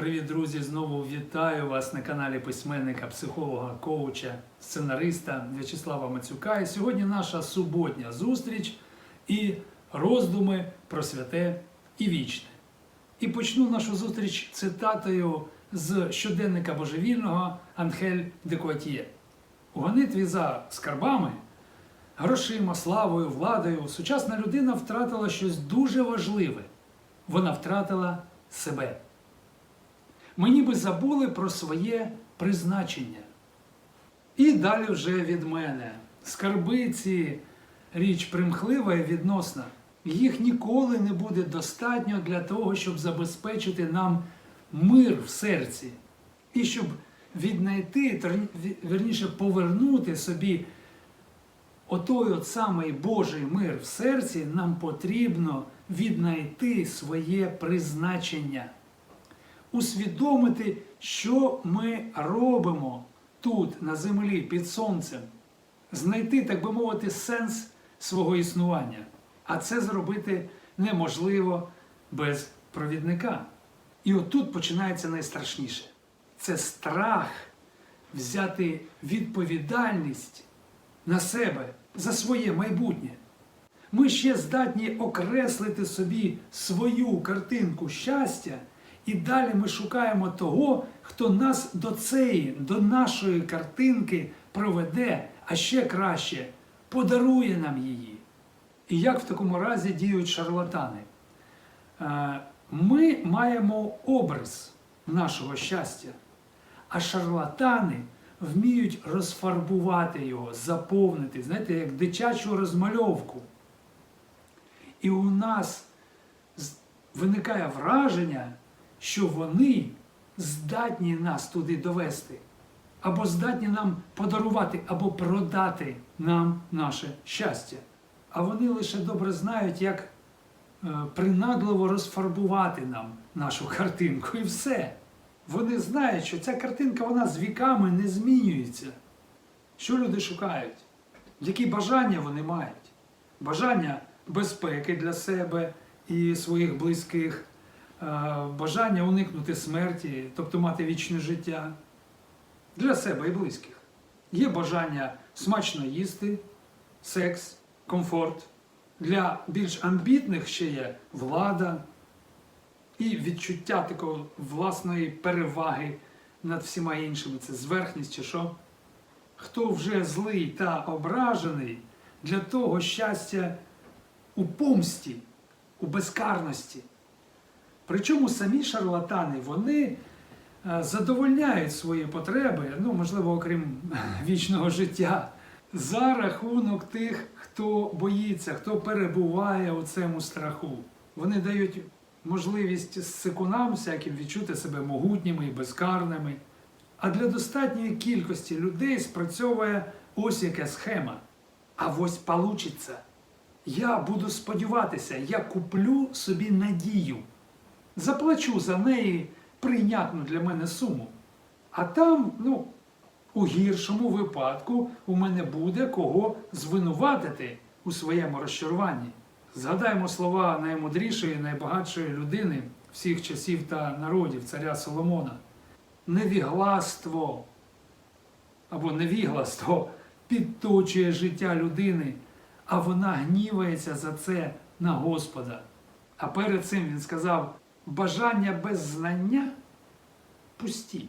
Привіт, друзі! Знову вітаю вас на каналі письменника, психолога, коуча, сценариста В'ячеслава Мацюка. І сьогодні наша суботня зустріч і роздуми про святе і вічне. І почну нашу зустріч цитатою з щоденника божевільного Анхель де Куатіє. У гонитві за скарбами, грошима, славою, владою сучасна людина втратила щось дуже важливе. Вона втратила себе. Ми ніби забули про своє призначення. І далі вже від мене. Скарбиці річ примхлива і відносна. Їх ніколи не буде достатньо для того, щоб забезпечити нам мир в серці. І щоб віднайти, вірніше повернути собі отой от самий Божий мир в серці, нам потрібно віднайти своє призначення усвідомити, що ми робимо тут, на землі, під сонцем, знайти, так би мовити, сенс свого існування. А це зробити неможливо без провідника. І отут починається найстрашніше. Це страх взяти відповідальність на себе за своє майбутнє. Ми ще здатні окреслити собі свою картинку щастя, і далі ми шукаємо того, хто нас до цієї, до нашої картинки проведе, а ще краще подарує нам її. І як в такому разі діють шарлатани? Е, Ми маємо образ нашого щастя, а шарлатани вміють розфарбувати його, заповнити, знаєте, як дитячу розмальовку. І у нас виникає враження, що вони здатні нас туди довести, або здатні нам подарувати, або продати нам наше щастя. А вони лише добре знають, як е, принадливо розфарбувати нам нашу картинку, і все. Вони знають, що ця картинка вона з віками не змінюється. Що люди шукають? Які бажання вони мають? Бажання безпеки для себе і своїх близьких, бажання уникнути смерті, тобто мати вічне життя для себе і близьких. Є бажання смачно їсти, секс, комфорт. Для більш амбітних ще є влада і відчуття такої власної переваги над всіма іншими. Це зверхність чи що. Хто вже злий та ображений, для того щастя у помсті, у безкарності. Причому самі шарлатани, вони е, задовольняють свої потреби, ну, можливо, окрім вічного життя, за рахунок тих, хто боїться, хто перебуває у цьому страху. Вони дають можливість сикунам всяким відчути себе могутніми і безкарними. А для достатньої кількості людей спрацьовує ось яка схема. А ось получиться. Я буду сподіватися, я куплю собі надію, заплачу за неї прийнятну для мене суму. А там, ну, у гіршому випадку у мене буде кого звинуватити у своєму розчаруванні. Згадаємо слова наймудрішої, найбагатшої людини всіх часів та народів, царя Соломона. Невігластво або невігластво підточує життя людини, а вона гнівається за це на Господа. А перед цим він сказав: бажання без знання пусті.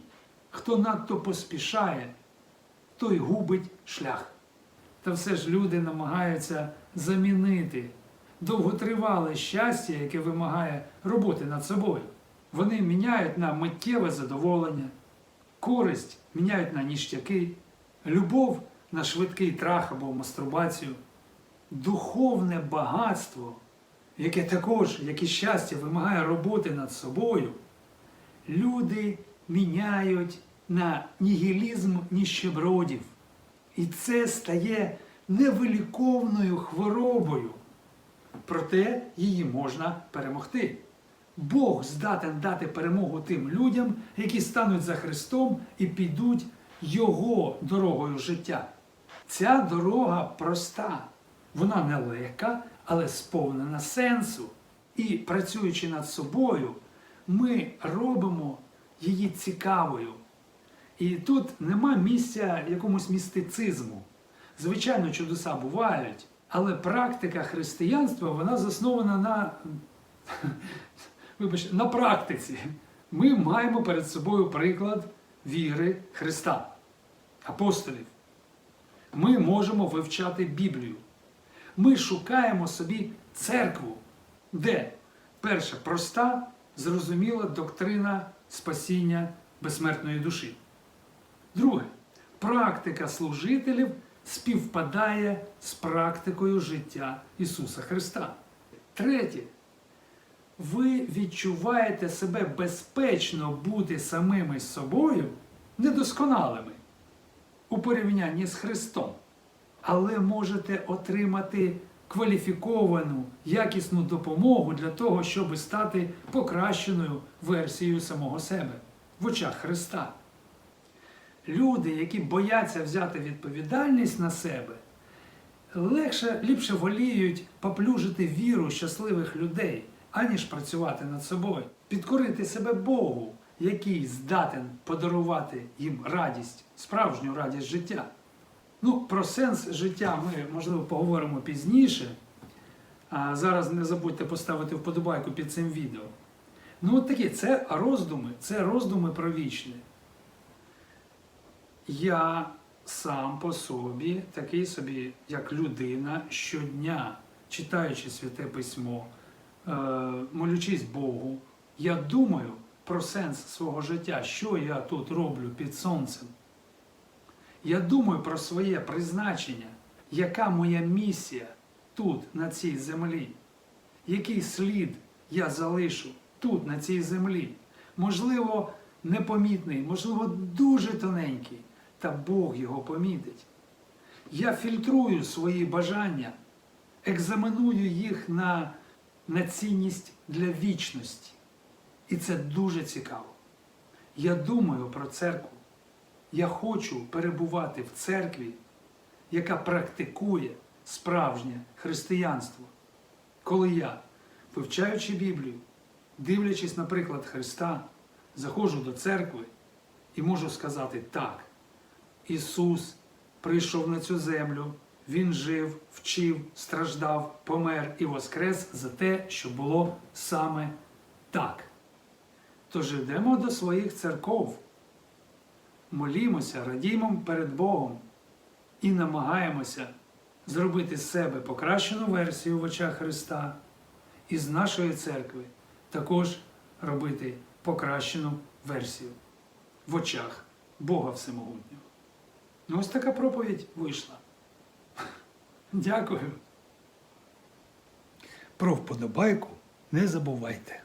Хто надто поспішає, той губить шлях. Та все ж люди намагаються замінити довготривале щастя, яке вимагає роботи над собою. Вони міняють на миттєве задоволення, користь міняють на ніштяки, любов на швидкий трах або мастурбацію, духовне багатство, яке також, як і щастя, вимагає роботи над собою, люди міняють на нігілізм ніщебродів. І це стає невиліковною хворобою. Проте її можна перемогти. Бог здатен дати перемогу тим людям, які стануть за Христом і підуть Його дорогою життя. Ця дорога проста, вона нелегка, але сповнена сенсу. І працюючи над собою, ми робимо її цікавою. І тут нема місця якомусь містицизму. Звичайно, чудеса бувають, але практика християнства вона заснована на, вибачте, на практиці. Ми маємо перед собою приклад віри Христа, апостолів. Ми можемо вивчати Біблію. Ми шукаємо собі церкву, де перша проста, зрозуміла доктрина спасіння безсмертної душі. Друге, практика служителів співпадає з практикою життя Ісуса Христа. Третє, ви відчуваєте себе безпечно бути самими собою недосконалими у порівнянні з Христом, але можете отримати кваліфіковану, якісну допомогу для того, щоб стати покращеною версією самого себе в очах Христа. Люди, які бояться взяти відповідальність на себе, легше, ліпше воліють поплюжити віру щасливих людей, аніж працювати над собою, підкорити себе Богу, який здатен подарувати їм радість, справжню радість життя. Ну, про сенс життя ми, можливо, поговоримо пізніше. А зараз не забудьте поставити вподобайку під цим відео. Ну, от такі, це роздуми, це роздуми про вічне. Я сам по собі, такий собі, як людина, щодня, читаючи святе письмо, е, молючись Богу, я думаю про сенс свого життя, що я тут роблю під сонцем. Я думаю про своє призначення, яка моя місія тут, на цій землі, який слід я залишу тут, на цій землі. Можливо, непомітний, можливо, дуже тоненький, та Бог його помітить. Я фільтрую свої бажання, екзаменую їх на, на цінність для вічності. І це дуже цікаво. Я думаю про церкву. Я хочу перебувати в церкві, яка практикує справжнє християнство. Коли я, вивчаючи Біблію, дивлячись, наприклад, Христа, заходжу до церкви і можу сказати так, Ісус прийшов на цю землю, Він жив, вчив, страждав, помер і воскрес за те, що було саме так. Тож йдемо до своїх церков молімося, радімо перед Богом і намагаємося зробити з себе покращену версію в очах Христа і з нашої церкви також робити покращену версію в очах Бога Всемогутнього. Ну, ось така проповідь вийшла. Дякую. Про вподобайку не забувайте.